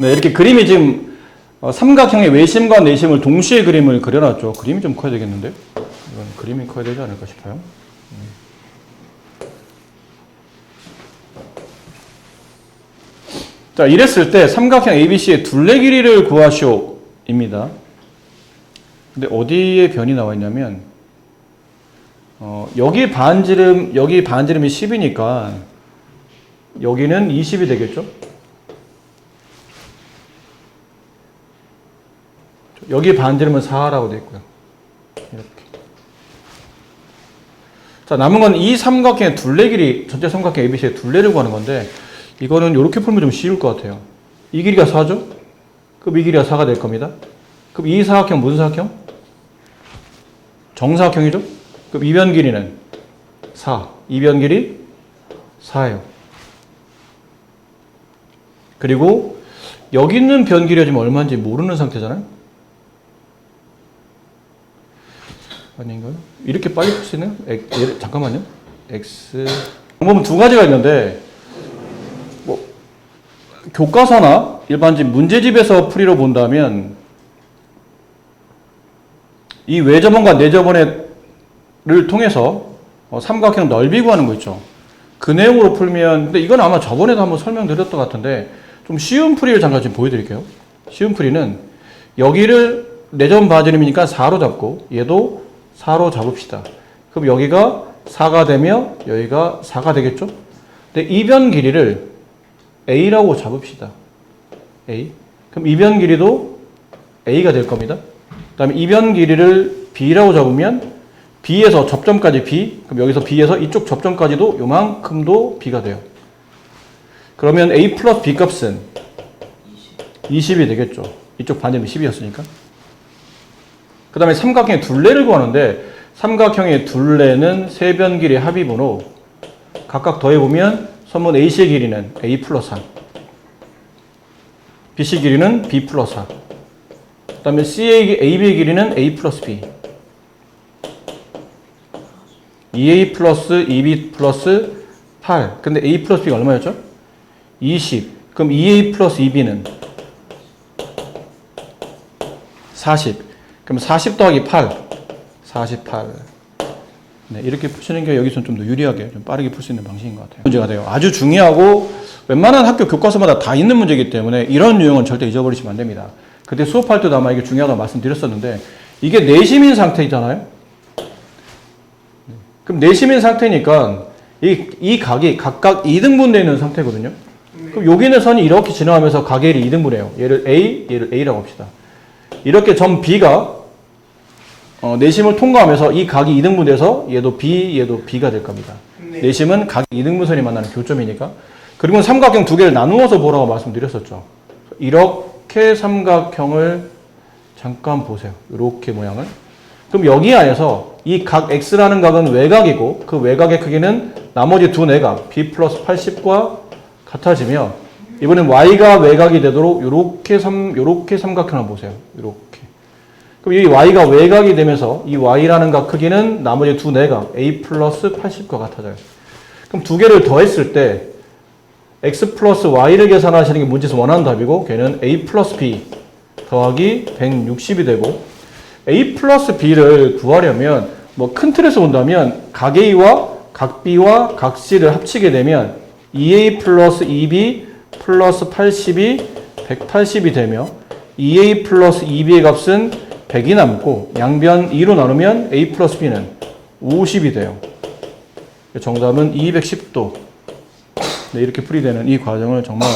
네, 이렇게 그림이 지금 어, 삼각형의 외심과 내심을 동시에 그림을 그려놨죠. 그림이 좀 커야 되겠는데? 이건 그림이 커야 되지 않을까 싶어요. 음. 자, 이랬을 때 삼각형 ABC의 둘레 길이를 구하시오 입니다. 근데 어디에 변이 나와 있냐면 어, 여기 반지름 여기 반지름이 10이니까 여기는 20이 되겠죠? 여기 반지름은 4라고 되어 있고요. 이렇게. 자, 남은 건 이 삼각형의 둘레 길이, 전체 삼각형 ABC의 둘레를 구하는 건데, 이거는 이렇게 풀면 좀 쉬울 것 같아요. 이 길이가 4죠? 그럼 이 길이가 4가 될 겁니다. 그럼 이 사각형 무슨 사각형? 정사각형이죠? 그럼 이변 길이는 4. 이변 길이 4예요. 그리고 여기 있는 변 길이가 지금 얼마인지 모르는 상태잖아요? 아닌가요? 이렇게 빨리 풀 수 있나요? 엑, 얘를- 잠깐만요. x 방법은 두 가지가 있는데 뭐 교과서나 일반집 문제집에서 풀이로 본다면 이 외접원과 내접원을 통해서 어, 삼각형 넓이 구하는 거 있죠. 그 내용으로 풀면 근데 이건 아마 저번에도 한번 설명드렸던 것 같은데 좀 쉬운 풀이를 잠깐 지금 보여드릴게요. 쉬운 풀이는 여기를 내점 바지름이니까 4로 잡고 얘도 4로 잡읍시다. 그럼 여기가 4가 되며 여기가 4가 되겠죠? 근데 이변 길이를 A라고 잡읍시다. A. 그럼 이변 길이도 A가 될 겁니다. 그 다음에 이변 길이를 B라고 잡으면 B에서 접점까지 B, 그럼 여기서 B에서 이쪽 접점까지도 요만큼도 B가 돼요. 그러면 A 플러스 B 값은 20이 되겠죠. 이쪽 반지름이 10이었으니까. 그 다음에 삼각형의 둘레를 구하는데 삼각형의 둘레는 세변 길이 합의분호 각각 더해보면 선문 AC의 길이는 A 플러스 3 BC 길이는 B 플러스 4 그 다음에 CA, AB의 길이는 A 플러스 B 2A 플러스 2B 플러스 8 근데 A 플러스 B가 얼마였죠? 20 그럼 2A 플러스 2B는 40 그럼 40 더하기 8 48 네, 이렇게 푸시는 게 여기서 좀더 유리하게 좀 빠르게 풀 수 있는 방식인 것 같아요. 문제가 돼요. 아주 중요하고 웬만한 학교 교과서마다 다 있는 문제이기 때문에 이런 유형은 절대 잊어버리시면 안 됩니다. 그때 수업할 때도 아마 이게 중요하다고 말씀드렸었는데 이게 내심인 상태이잖아요? 그럼 내심인 상태니까 이, 이 각이 각각 2등분 되어 있는 상태거든요. 그럼 여기 있는 선이 이렇게 지나가면서 가계를 2등분해요. 얘를 A, 얘를 A라고 합시다. 이렇게 점 B가 어, 내심을 통과하면서 이 각이 2등분돼서 얘도 B, 얘도 B가 될 겁니다. 네. 내심은 각 2등분선이 만나는 교점이니까. 그리고 삼각형 두 개를 나누어서 보라고 말씀드렸었죠. 이렇게 삼각형을 잠깐 보세요. 이렇게 모양을. 그럼 여기 안에서 이 각 x라는 각은 외곽이고 그 외곽의 크기는 나머지 두 내각 b 플러스 80과 같아지며 이번엔 y가 외곽이 되도록 이렇게 삼 요렇게 삼각형을 보세요. 이렇게. 그럼 이 y가 외곽이 되면서 이 y라는 각 크기는 나머지 두 내각 a 플러스 80과 같아져요. 그럼 두 개를 더했을 때 x 플러스 y를 계산하시는 게 문제에서 원하는 답이고 걔는 a 플러스 b 더하기 160이 되고 a 플러스 b를 구하려면 뭐 큰 틀에서 본다면 각 a와 각 b와 각 c를 합치게 되면 2a 플러스 2b 플러스 80이 180이 되며 2a 플러스 2b의 값은 100이 남고 양변 2로 나누면 a 플러스 b는 50이 돼요. 정답은 210도. 네, 이렇게 풀이되는 이 과정을 정말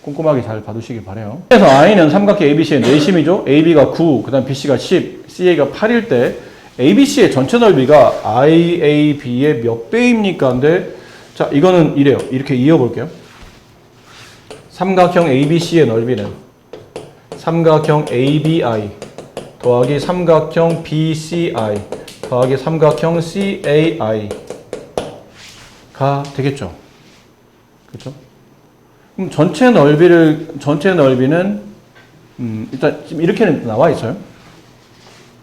꼼꼼하게 잘 봐두시길 바래요. 그래서 I는 삼각형 ABC의 내심이죠. AB가 9, 그 다음 BC가 10, CA가 8일 때 ABC의 전체 넓이가 IAB의 몇 배입니까? 근데 자, 이거는 이래요. 이렇게 이어 볼게요. 삼각형 ABC의 넓이는 삼각형 ABI 더하기 삼각형 BCI 더하기 삼각형 CAI가 되겠죠. 그렇죠? 그럼 전체 넓이를 전체 넓이는 음, 일단 지금 이렇게는 나와 있어요.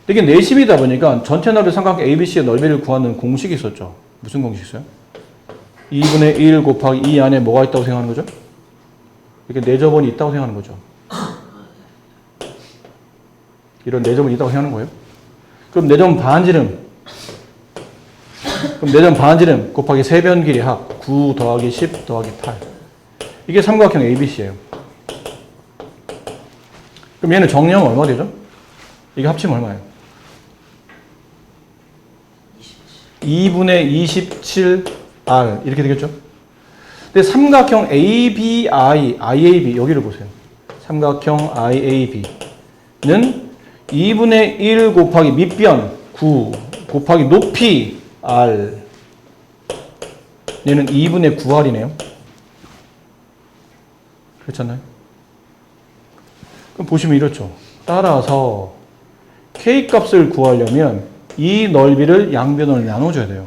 이게 내심이다 보니까 전체 넓이 삼각형 ABC의 넓이를 구하는 공식이 있었죠. 무슨 공식 있어요? 2분의 1 곱하기 2 안에 뭐가 있다고 생각하는 거죠? 이렇게 내접원이 있다고 생각하는 거죠. 이런 4점을 있다고 생각하는 거예요. 그럼 4점 반지름. 그럼 4점 반지름 곱하기 세변 길이 합. 9 더하기 10 더하기 8. 이게 삼각형 ABC예요. 그럼 얘는 정령 얼마 되죠? 이게 합치면 얼마예요? 2분의 27R 이렇게 되겠죠? 근데 삼각형 ABI, IAB 여기를 보세요. 삼각형 IAB는 2분의 1 곱하기 밑변 9 곱하기 높이 R 얘는 2분의 9R이네요. 그렇잖아요. 그럼 보시면 이렇죠. 따라서 K 값을 구하려면 이 넓이를 양변으로 나눠줘야 돼요.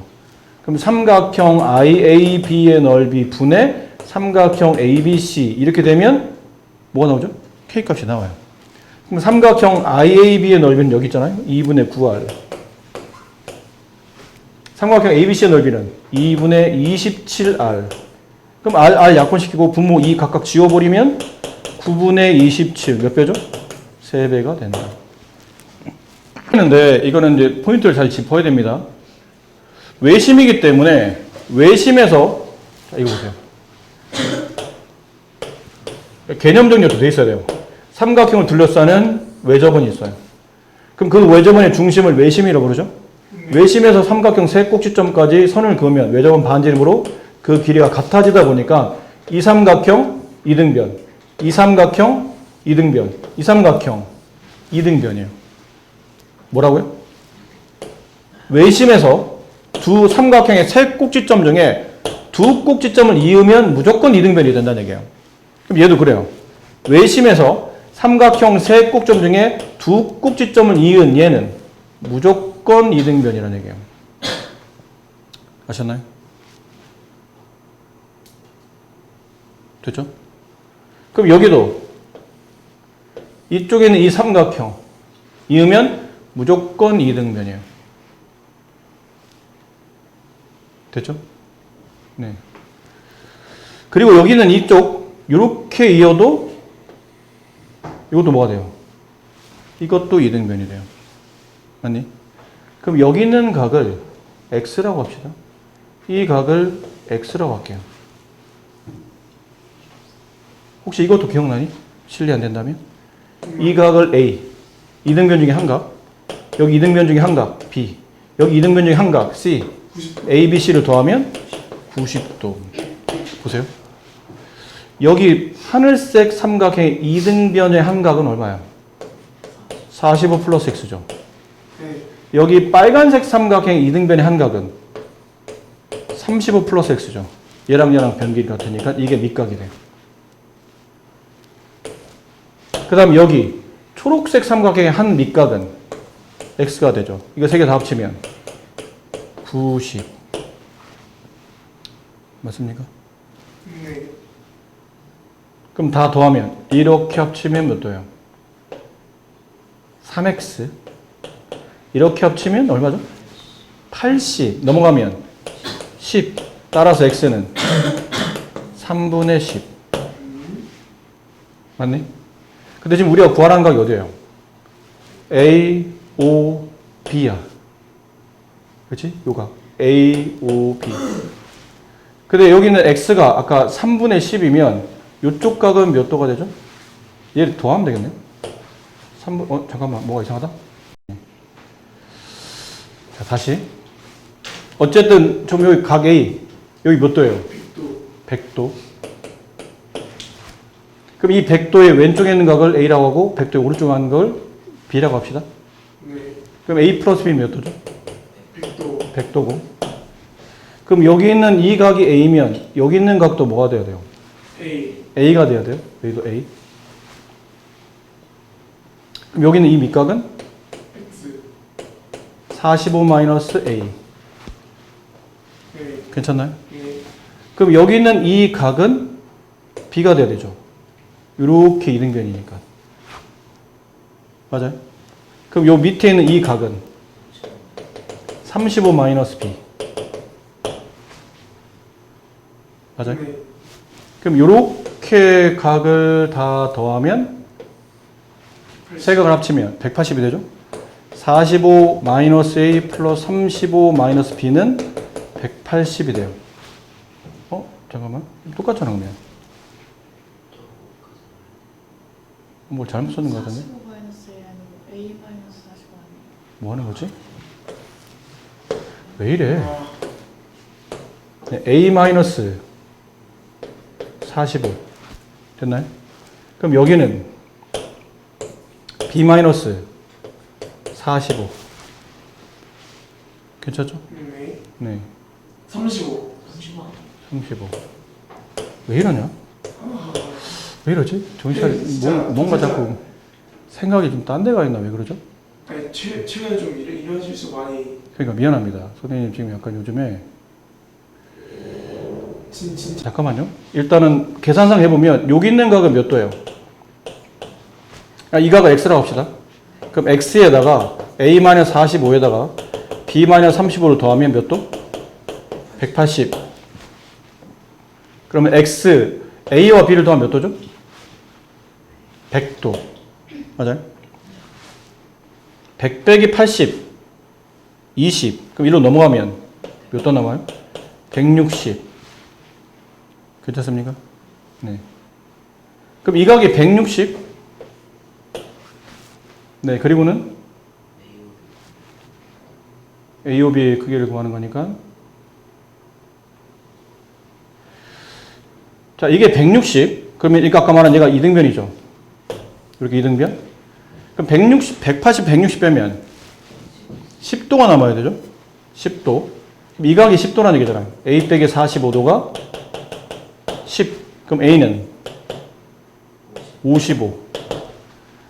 그럼 삼각형 IAB의 넓이 분의 삼각형 ABC 이렇게 되면 뭐가 나오죠? K 값이 나와요. 그럼 삼각형 IAB의 넓이는 여기 있잖아요. 2분의 9R. 삼각형 ABC의 넓이는 2분의 27R. 그럼 R, R 약분시키고 분모 2 각각 지워버리면 9분의 27. 몇 배죠? 3배가 된다. 했는데 이거는 이제 포인트를 잘 짚어야 됩니다. 외심이기 때문에 외심에서 자, 이거 보세요. 개념 정리도 돼 있어야 돼요. 삼각형을 둘러싸는 외접원이 있어요. 그럼 그 외접원의 중심을 외심이라고 그러죠? 외심에서 삼각형 세 꼭지점까지 선을 그으면 외접원 반지름으로 그 길이가 같아지다 보니까 이 삼각형 이등변, 이 삼각형 이등변, 이 삼각형 이등변이에요. 뭐라고요? 외심에서 두 삼각형의 세 꼭지점 중에 두 꼭지점을 이으면 무조건 이등변이 된다는 얘기예요. 그럼 얘도 그래요. 외심에서 삼각형 세 꼭점 중에 두 꼭지점을 이은 얘는 무조건 이등변이라는 얘기예요. 아셨나요? 됐죠? 그럼 여기도 이쪽에 는 이 삼각형 이으면 무조건 이등변이에요. 됐죠? 네. 그리고 여기는 이쪽 이렇게 이어도 이것도 뭐가 돼요? 이것도 이등변이 돼요. 맞니? 그럼 여기 있는 각을 x라고 합시다. 이 각을 x라고 할게요. 혹시 이것도 기억나니? 실리 안 된다면? 이 각을 a 이등변 중에 한 각, 여기 이등변 중에 한 각 b, 여기 이등변 중에 한 각 c, a, b, c를 더하면 90도. 보세요. 여기 하늘색 삼각형의 이등변의 한 각은 얼마야? 45 플러스 x죠. 네. 여기 빨간색 삼각형의 이등변의 한 각은 35 플러스 x죠. 얘랑 얘랑 변길이 같으니까 이게 밑각이 돼요. 그 다음 여기 초록색 삼각형의 한 밑각은 x가 되죠. 이거 세 개 다 합치면 90. 맞습니까? 네. 그럼 다 더하면 이렇게 합치면 몇 도예요? 3x 이렇게 합치면 얼마죠? 80 넘어가면 10 따라서 x는 3분의 10 맞니? 근데 지금 우리가 구하라는 각이 어디예요? A, O, B야 그렇지? 요각 A, O, B 근데 여기는 x가 아까 3분의 10이면 이쪽 각은 몇 도가 되죠? 얘를 더하면 되겠네. 3분, 어, 잠깐만, 뭐가 이상하다? 자, 다시. 어쨌든, 좀 여기 각 A, 여기 몇 도예요? 100도. 100도. 그럼 이 100도의 왼쪽에 있는 각을 A라고 하고, 100도의 오른쪽에 있는 걸 B라고 합시다. 네. 그럼 A 플러스 B 몇 도죠? 100도. 100도고. 그럼 여기 있는 이 각이 A면, 여기 있는 각도 뭐가 돼야 돼요? A. A가 돼야 돼요. 여기도 A. 그럼 여기는 이 밑각은 X. 45 마이너스 A. 네. 괜찮나요? 네. 그럼 여기 있는 이 각은 B가 돼야 되죠. 이렇게 이등변이니까. 맞아요? 그럼 요 밑에 있는 이 각은 35 마이너스 B. 맞아요? 네. 그럼 요렇게 각을 다 더하면 세 각을 합치면 180이 되죠? 45 마이너스 A 플러스 35 마이너스 B는 180이 돼요. 어? 잠깐만. 똑같잖아, 그러면. 뭘 잘못 썼는 것 같은데? 45 마이너스 A 아니고 A 마이너스 45 아니에요? 뭐 하는 거지? 왜 이래? 아, 네, A 마이너스 45 됐나요? 그럼 여기는 B 마이너스 45 괜찮죠? 네. 네, 35. 35. 왜 이러냐? 왜 이러지? 정신 차리, 네, 뭔- 뭔가. 자꾸 생각이 좀 딴 데가 있나 왜 그러죠? 최 최근에 좀 이런 실수 많이 그러니까 미안합니다. 선생님 지금 약간 요즘에 진 진짜 잠깐만요. 일단은 계산상 해보면 여기 있는 각은 몇 도예요? 아, 이 각을 x라고 합시다. 그럼 x에다가 a-45에다가 b-35를 더하면 몇 도? 180. 그러면 x, a와 b를 더하면 몇 도죠? 100도. 맞아요? 100 빼기 80, 20. 그럼 1로 넘어가면 몇 도 남아요? 160. 괜찮습니까? 네. 그럼 이 각이 160. 네, 그리고는 AOB의 크기를 구하는 거니까. 자, 이게 160. 그러면 이거 아까 말한 얘가 이등변이죠. 이렇게 이등변. 그럼 160, 180, 160 빼면 10도가 남아야 되죠. 10도. 그럼 이 각이 10도라는 얘기잖아요. A 빼기 45도가 10. 그럼 A는 55.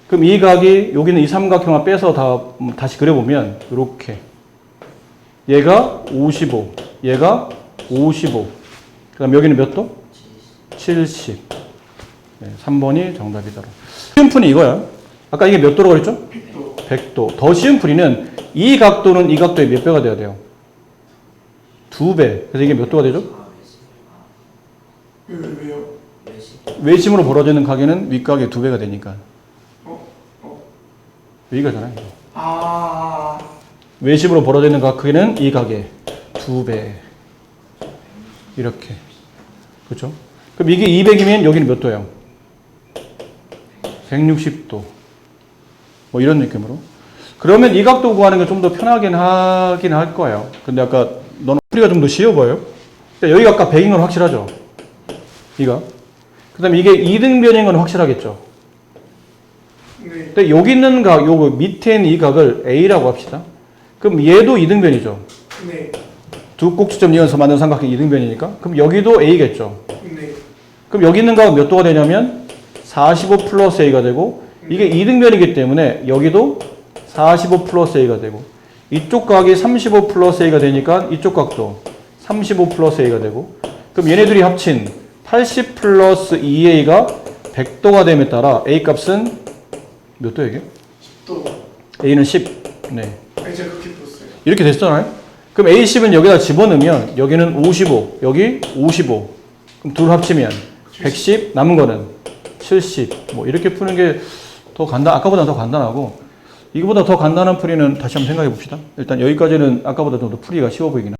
그럼 이 각이 여기는 이 삼각형을 빼서 다 음, 다시 그려보면 이렇게 얘가 55, 얘가 55. 그다음 여기는 몇 도? 70. 네, 3번이 정답이다. 쉬운 풀이 이거야. 아까 이게 몇 도라고 그랬죠? 100도 100도. 더 쉬운 풀이는 이 각도는 이 각도의 몇 배가 돼야 돼요? 두 배. 그래서 이게 몇 도가 되죠? 왜, 왜요? 외심으로 벌어지는 가게는 윗가게 두 배가 되니까. 어? 어? 여기가잖아요. 아 외심으로 벌어지는 가게는 이 가게 두 배. 이렇게. 그렇죠? 그럼 이게 200이면 여기는 몇 도예요? 160도. 뭐 이런 느낌으로. 그러면 이 각도 구하는 게 좀 더 편하긴 하긴 할 거예요. 근데 아까 너는 풀이가 좀 더 쉬워 보여요? 여기가 아까 100인 건 확실하죠? 이가. 그 다음에 이게 2등 변인 건 확실하겠죠? 네. 근데 여기 있는 각, 요거 밑에 있는 이 각을 A라고 합시다. 그럼 얘도 이등변이죠. 네. 두 꼭지점 이어서 만든 삼각형 이등변이니까. 그럼 여기도 A겠죠. 네. 그럼 여기 있는 각은 몇 도가 되냐면 45 플러스 A가 되고 이게 이등변이기 때문에 여기도 45 플러스 A가 되고 이쪽 각이 35 플러스 A가 되니까 이쪽 각도 35 플러스 A가 되고 그럼 얘네들이 합친 80 플러스 2A가 100도가 됨에 따라 A 값은 몇 도야 이게? 10도 A는 10. 네. 제가 그렇게 풀었어요 이렇게 됐잖아요. 그럼 A10은 여기다 집어넣으면 여기는 55, 여기 55. 그럼 둘 합치면 110, 남은 거는 70. 뭐 이렇게 푸는 게 더 간단, 아까보다 더 간단하고 이거보다 더 간단한 풀이는 다시 한번 생각해 봅시다. 일단 여기까지는 아까보다 좀 더 풀이가 쉬워 보이긴 합니다.